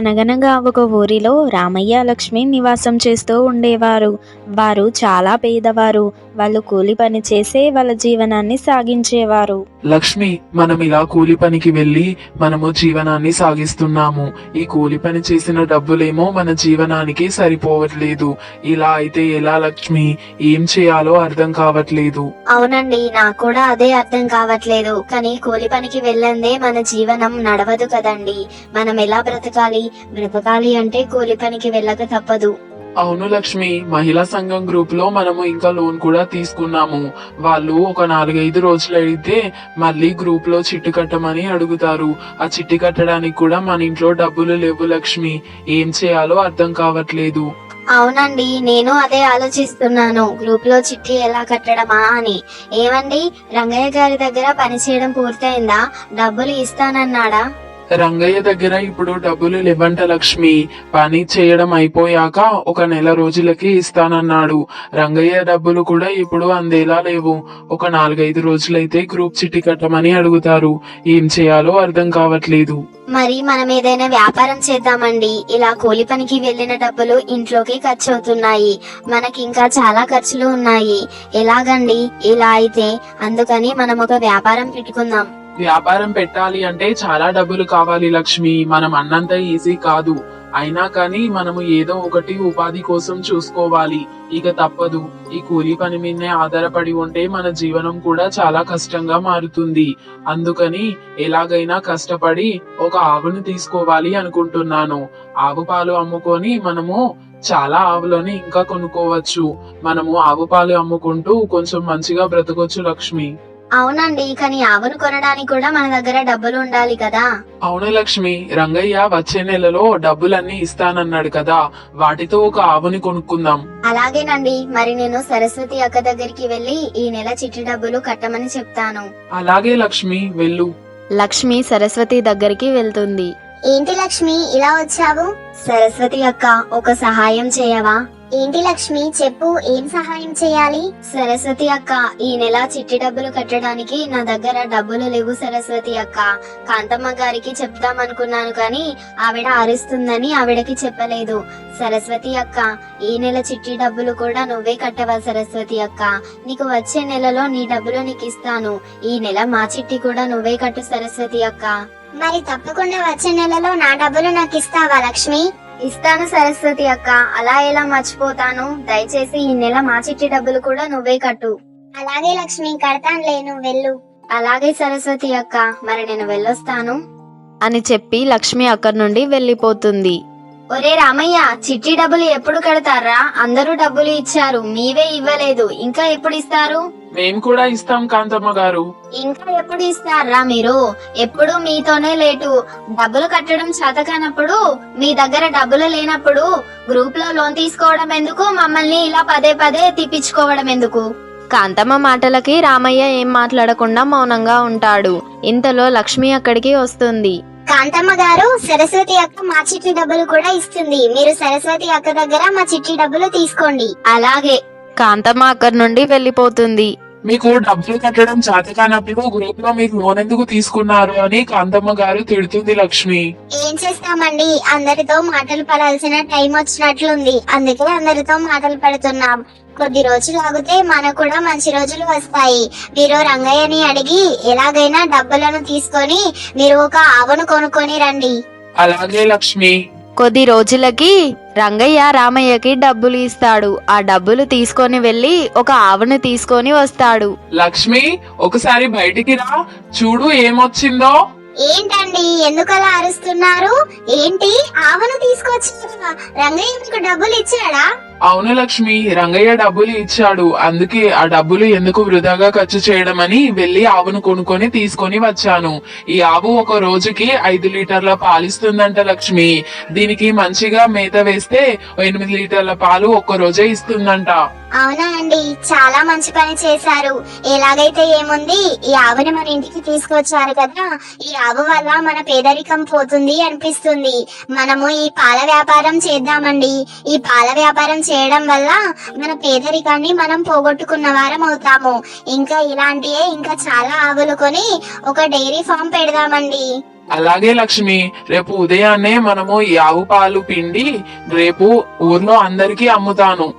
అనగనగా ఒక ఊరిలో రామయ్య లక్ష్మి నివాసం చేస్తూ ఉండేవారు. వారు చాలా పేదవారు. వాళ్ళు కూలి పని చేసే వాళ్ళ జీవనాన్ని సాగించేవారు. లక్ష్మి మనం ఇలా కూలి పనికి వెళ్ళి మనము జీవనాన్ని సాగిస్తున్నాము. ఈ కూలి పని చేసిన డబ్బులేమో మన జీవనానికి సరిపోవట్లేదు. ఇలా అయితే ఎలా లక్ష్మి? ఏం చేయాలో అర్థం కావట్లేదు. అవునండి నాకు కూడా అదే అర్థం కావట్లేదు. కానీ కూలి పనికి వెళ్ళందే మన జీవనం నడవదు కదండి. మనం ఎలా బ్రతకాలి? బ్రతకాలి అంటే కూలి పనికి వెళ్ళక తప్పదు. అవును లక్ష్మి మహిళా సంఘం గ్రూప్లో మనము ఇంకా లోన్ కూడా తీసుకున్నాము. వాళ్ళు ఒక నాలుగైదు రోజులు అడిగితే మళ్ళీ గ్రూప్లో చిట్టు కట్టమని అడుగుతారు. ఆ చిట్టి కట్టడానికి కూడా మన ఇంట్లో డబ్బులు లేవు లక్ష్మి. ఏం చేయాలో అర్థం కావట్లేదు. అవునండి నేను అదే ఆలోచిస్తున్నాను. గ్రూప్లో చిట్టి ఎలా కట్టడమా అని. ఏమండి రంగయ్య గారి దగ్గర పని చేయడం పూర్తయిందా? డబ్బులు ఇస్తానన్నాడా? రంగయ్య దగ్గర ఇప్పుడు డబ్బులు లేవంట లక్ష్మి. పని చేయడం అయిపోయాక ఒక నెల రోజులకి ఇస్తానన్నాడు. రంగయ్య డబ్బులు కూడా ఇప్పుడు అందేలా లేవు. ఒక నాలుగైదు రోజులైతే గ్రూప్ చిట్టి కట్టమని అడుగుతారు. ఏం చేయాలో అర్థం కావట్లేదు. మరి మనం ఏదైనా వ్యాపారం చేద్దామండి. ఇలా కూలి పనికి వెళ్ళిన డబ్బులు ఇంట్లోకి ఖర్చు అవుతున్నాయి మనకి ఇంకా చాలా ఖర్చులు ఉన్నాయి. ఎలాగండి? ఇలా అయితే అందుకని మనం ఒక వ్యాపారం పెట్టుకుందాం. వ్యాపారం పెట్టాలి అంటే చాలా డబ్బులు కావాలి లక్ష్మి. మనం అన్నంత ఈజీ కాదు. అయినా కానీ మనము ఏదో ఒకటి ఉపాధి కోసం చూసుకోవాలి. ఇక తప్పదు. ఈ కూలీ పని మీదనే ఆధారపడి ఉంటే మన జీవనం కూడా చాలా కష్టంగా మారుతుంది. అందుకని ఎలాగైనా కష్టపడి ఒక ఆవును తీసుకోవాలి అనుకుంటున్నాను. ఆవు పాలు అమ్ముకొని మనము చాలా ఆవులని ఇంకా కొనుక్కోవచ్చు. మనము ఆవు పాలు అమ్ముకుంటూ కొంచెం మంచిగా బ్రతకొచ్చు లక్ష్మి. అవునండి కానీ ఆవును కొనడానికి కూడా మన దగ్గర డబ్బులు ఉండాలి కదా. అవును లక్ష్మి? రంగయ్య వచ్చే నెలలో డబ్బులన్నీ ఇస్తానన్నాడు కదా వాటితో ఒక ఆవుని కొనుక్కుందాం. అలాగేనండి మరి నేను సరస్వతి అక్క దగ్గరికి వెళ్ళి ఈ నెల చిట్టి డబ్బులు కట్టమని చెప్తాను. అలాగే లక్ష్మి వెళ్ళు. లక్ష్మి సరస్వతి దగ్గరికి వెళ్తుంది. ఏంటి లక్ష్మి ఇలా వచ్చావు? సరస్వతి అక్క ఒక సహాయం చేయవా? ఏంటి లక్ష్మి చెప్పు ఏం సహాయం చేయాలి? సరస్వతి అక్క ఈ నెల చిట్టి డబ్బులు కట్టడానికి నా దగ్గర డబ్బులు లేవు సరస్వతి అక్క. కాంతమ్మ గారికి చెప్దాం అనుకున్నాను కానీ ఆవిడ అరుస్తుందని ఆవిడకి చెప్పలేదు. సరస్వతి అక్క ఈ నెల చిట్టి డబ్బులు కూడా నువ్వే కట్టవా సరస్వతి అక్క? నీకు వచ్చే నెలలో నీ డబ్బులు నీకు ఇస్తాను. ఈ నెల మా చిట్టి కూడా నువ్వే కట్టు సరస్వతి అక్క. మరి తప్పకుండా వచ్చే నెలలో నా డబ్బులు నాకు ఇస్తావా లక్ష్మి? ఇస్తాను సరస్వతి అక్క. అలా ఎలా మర్చిపోతాను? దయచేసి ఈ నెల మా చిట్టి డబ్బులు కూడా నువ్వే కట్టు. అలాగే లక్ష్మి కడతానులే నువ్వు వెళ్ళు. అలాగే సరస్వతి అక్క. మరి నేను వెళ్ళొస్తాను. అని చెప్పి లక్ష్మి అక్కడి నుండి వెళ్ళిపోతుంది. ఒరే రామయ్య చిట్టి డబ్బులు ఎప్పుడు కడతారా? అందరూ డబ్బులు ఇచ్చారు మీవే ఇవ్వలేదు ఇంకా ఎప్పుడు ఇస్తారు? మేము కూడా ఇస్తాం కాంతమ్మ గారు. ఇంకా ఎప్పుడు ఇస్తారా మీరు? ఎప్పుడు మీతోనే లేటు. డబ్బులు కట్టడం చేతకానప్పుడు మీ దగ్గర డబ్బులు లేనప్పుడు గ్రూప్లో లోన్ తీసుకోవడం ఎందుకు? మమ్మల్ని ఇలా పదే పదే తిప్పించుకోవడం ఎందుకు? కాంతమ్మ మాటలకి రామయ్య ఏం మాట్లాడకుండా మౌనంగా ఉంటాడు. ఇంతలో లక్ష్మి అక్కడికి వస్తుంది. కాంతమ్మ గారు సరస్వతి అక్క మా చిట్టి డబ్బులు కూడా ఇస్తుంది. మీరు సరస్వతి అక్క దగ్గర మా చిట్టి డబ్బులు తీసుకోండి. అలాగే. కాంతమ్మ అక్కడి నుండి వెళ్ళిపోతుంది. మీకు డబ్బులు కట్టడం చేత కానప్పుడు గ్రూప్లో మీకు లోన్ ఎందుకు తీసుకున్నారు అని కాంతమ్మ గారు తిడుతుంది లక్ష్మి. ఏం చేస్తామండి? అందరితో మాటలు పడాల్సిన టైం వచ్చినట్లుంది. అందుకే అందరితో మాటలు పడుతున్నాం. కొద్ది రోజులు ఆగితే మనకు కూడా మంచి రోజులు వస్తాయి. మీరు రంగయ్యని అడిగి ఎలాగైనా డబ్బులను తీసుకొని మీరు ఒక ఆవును కొనుక్కొని రండి. అలాగే లక్ష్మి. కొద్ది రోజులకి రంగయ్య రామయ్యకి డబ్బులు ఇస్తాడు. ఆ డబ్బులు తీసుకొని వెళ్ళి ఒక ఆవును తీసుకొని వస్తాడు. లక్ష్మి ఒకసారి బయటికి రా. చూడు ఏమొచ్చిందో. ఏంటండి? ఎందుకు అలా అరుస్తున్నారు? ఏంటి? ఆవును తీసుకొచ్చారా? రంగయ్య మీకు డబ్బులు ఇచ్చాడా? అవును లక్ష్మి రంగయ్య డబ్బులు ఇచ్చాడు. అందుకే ఆ డబ్బులు ఎందుకు వృధాగా ఖర్చు చేయడం అని వెళ్ళి ఆవును కొనుక్కొని తీసుకొని వచ్చాను. ఈ ఆవు ఒక రోజుకి ఐదు లీటర్ల పాలిస్తుందంట లక్ష్మి. దీనికి మంచిగా మేత వేస్తే ఎనిమిది లీటర్ల పాలు ఒక్క రోజే ఇస్తుందంట. అవునా అండి చాలా మంచి పని చేశారు. ఎలాగైతే ఏముంది ఈ ఆవుని మన ఇంటికి తీసుకొచ్చారు కదా ఈ ఆవు వల్ల మన పేదరికం పోతుంది అనిపిస్తుంది. మనము ఈ పాల వ్యాపారం చేద్దామండి. ఈ పాల వ్యాపారం చేయడం వల్ల మన పేదరికాన్ని మనం పోగొట్టుకున్న వారం అవుతాము. ఇంకా ఇలాంటియే ఇంకా చాలా ఆవులు కొని ఒక డైరీ ఫామ్ పెడదామండి. అలాగే లక్ష్మి రేపు ఉదయాన్నే మనము ఈ ఆవు పాలు పిండి రేపు ఊర్లో అందరికీ అమ్ముతాను.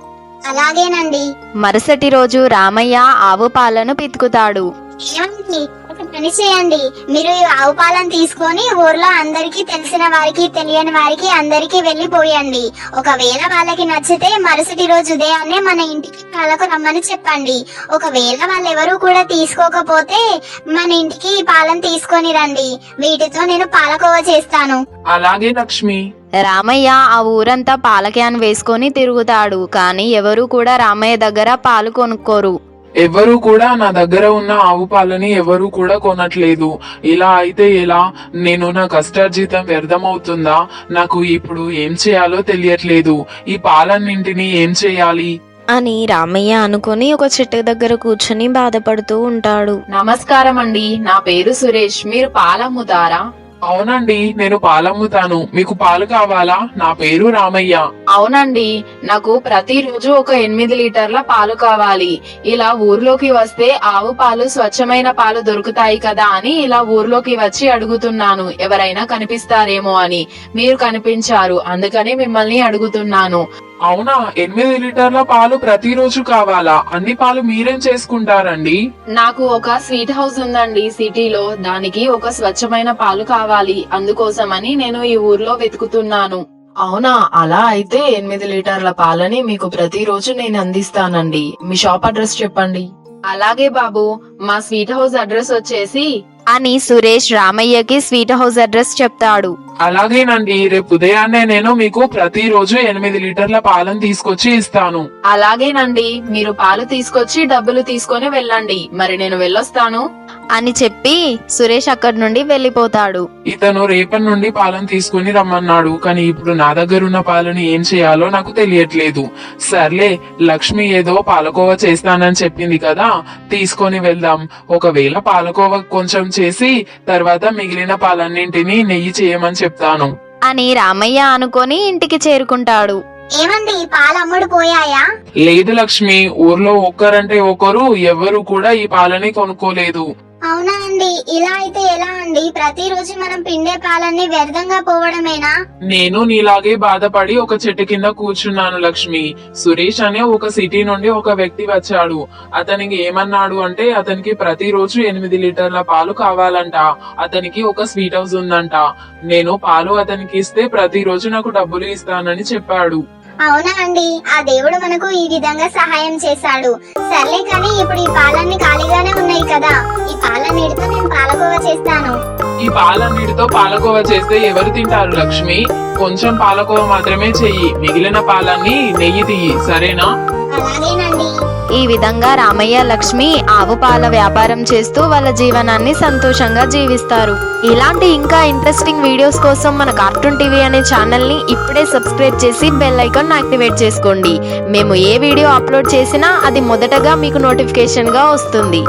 అలాగేనండి. మరుసటి రోజు రామయ్య ఆవు పాలను పితుకుతాడు. ఏమండి? పని చేయండి. మీరు ఈ ఆవు పాలను తీసుకొని ఊర్లో అందరికీ తెలిసిన వారికి తెలియని వారికి అందరికీ వెళ్ళి పోయండి ఒకవేళ వాళ్ళకి నచ్చితే మరుసటి రోజు ఉదయాన్నే మన ఇంటికి పాలకు రమ్మని చెప్పండి. ఒకవేళ వాళ్ళు ఎవరు కూడా తీసుకోకపోతే మన ఇంటికి ఈ పాలను తీసుకొని రండి. వీటితో నేను పాలకోవ చేస్తాను. అలాగే లక్ష్మి. రామయ్య ఆ ఊరంతా పాల క్యాన్ వేసుకొని తిరుగుతాడు. కానీ ఎవరు కూడా రామయ్య దగ్గర పాలు కొనుక్కోరు. ఎవరు కూడా నా దగ్గర ఉన్న ఆవు పాలని ఎవరు కూడా కొనట్లేదు. ఇలా అయితే ఎలా? నేను నా కష్టార్జితం వ్యర్థమవుతుందా? నాకు ఇప్పుడు ఏం చేయాలో తెలియట్లేదు. ఈ పాలన్నింటినీ ఏం చేయాలి? అని రామయ్య అనుకుని ఒక చెట్టు దగ్గర కూర్చుని బాధపడుతూ ఉంటాడు. నమస్కారం అండి నా పేరు సురేష్. మీరు పాలమ్ముతారా అవునండి నేను పాలమ్ముతాను. మీకు పాలు కావాలా? నా పేరు రామయ్య. అవునండి నాకు ప్రతిరోజు ఒక ఎనిమిది లీటర్ల పాలు కావాలి. ఇలా ఊర్లోకి వస్తే ఆవు పాలు స్వచ్ఛమైన పాలు దొరుకుతాయి కదా అని ఇలా ఊర్లోకి వచ్చి అడుగుతున్నాను. ఎవరైనా కనిపిస్తారేమో అని. మీరు కనిపించారు అందుకని మిమ్మల్ని అడుగుతున్నాను. అవునా? ఎనిమిది లీటర్ల పాలు ప్రతిరోజు కావాలా? అన్ని పాలు మీరేం చేసుకుంటారండి? నాకు ఒక స్వీట్ హౌస్ ఉందండి సిటీలో. దానికి ఒక స్వచ్ఛమైన పాలు కావాలి. అందుకోసమని నేను ఈ ఊర్లో వెతుకుతున్నాను. అవునా? అలా అయితే ఎనిమిది లీటర్ల పాలని మీకు ప్రతిరోజు నేను అందిస్తానండి. మీ షాప్ అడ్రస్ చెప్పండి. అలాగే బాబు మా స్వీట్ హౌస్ అడ్రస్ వచ్చేసి అని సురేష్ రామయ్యకి స్వీట్ హౌస్ అడ్రస్ చెప్తాడు. అలాగేనండి రేపు ఉదయాన్నే నేను మీకు ప్రతిరోజు ఎనిమిది లీటర్ల పాలను తీసుకొచ్చి ఇస్తాను. అలాగేనండి మీరు పాలు తీసుకొచ్చి డబ్బులు తీసుకొని వెళ్ళండి. మరి నేను వెళ్ళొస్తాను. అని చెప్పి సురేష్ అక్కడి నుండి వెళ్ళిపోతాడు. ఇతను రేపటి నుండి పాలను తీసుకుని రమ్మన్నాడు. కానీ ఇప్పుడు నా దగ్గర ఉన్న పాలని ఏం చేయాలో నాకు తెలియట్లేదు. సర్లే లక్ష్మి ఏదో పాలకోవ చేస్తానని చెప్పింది కదా తీసుకొని వెళ్దాం. ఒకవేళ పాలకోవ కొంచెం చేసి తర్వాత మిగిలిన పాలన్నింటినీ నెయ్యి చేయమని చెప్తాను. అని రామయ్య అనుకొని ఇంటికి చేరుకుంటాడు. ఏమండి పాలు అమ్ముడు పోయాయా? లేదు లక్ష్మి ఊర్లో ఒక్కరంటే ఒకరు ఎవరు కూడా ఈ పాలని కొనుక్కోలేదు. అవునా అండి? ఇలా అయితే ఎలా అండి? ప్రతిరోజు మనం పిండే పాలన్నీ వ్యర్థంగా పోవడమేనా? నేను నీలాగే బాధపడి ఒక చెట్టు కింద కూర్చున్నాను లక్ష్మి. సురేష్ అనే ఒక సిటీ నుండి ఒక వ్యక్తి వచ్చాడు. అతనికి ఏమన్నాడు అంటే అతనికి ప్రతిరోజు ఎనిమిది లీటర్ల పాలు కావాలంట. అతనికి ఒక స్వీట్ హౌస్ ఉందంట. నేను పాలు అతనికి ఇస్తే ప్రతిరోజు నాకు డబ్బులు ఇస్తానని చెప్పాడు. అవునా అండి? ఆ దేవుడు మనకు ఈ విధంగా సహాయం చేశాడు. సర్లే కానీ ఇప్పుడు ఈ పాలన్నీ ఖాళీగానే ఉన్నాయి కదా. ఈ పాలన్నీటితో నేను పాలకోవ చేస్తాను. ఈ పాలన్నిటితో పాలకోవ చేస్తే ఎవరు తింటారు లక్ష్మి? కొంచెం పాలకోవ మాత్రమే చెయ్యి. మిగిలిన పాలన్నీ నెయ్యి తీయి సరేనా? అలాగేనండి. ఈ విధంగా రామయ్య లక్ష్మి ఆవు పాల వ్యాపారం చేస్తూ వాళ్ళ జీవనాన్ని సంతోషంగా జీవిస్తారు. ఇలాంటి ఇంకా ఇంట్రెస్టింగ్ వీడియోస్ కోసం మన కార్టూన్ టీవీ అనే ఛానల్ని ఇప్పుడే సబ్స్క్రైబ్ చేసి బెల్ ఐకాన్ యాక్టివేట్ చేసుకోండి. మేము ఏ వీడియో అప్లోడ్ చేసినా అది మొదటగా మీకు నోటిఫికేషన్గా వస్తుంది.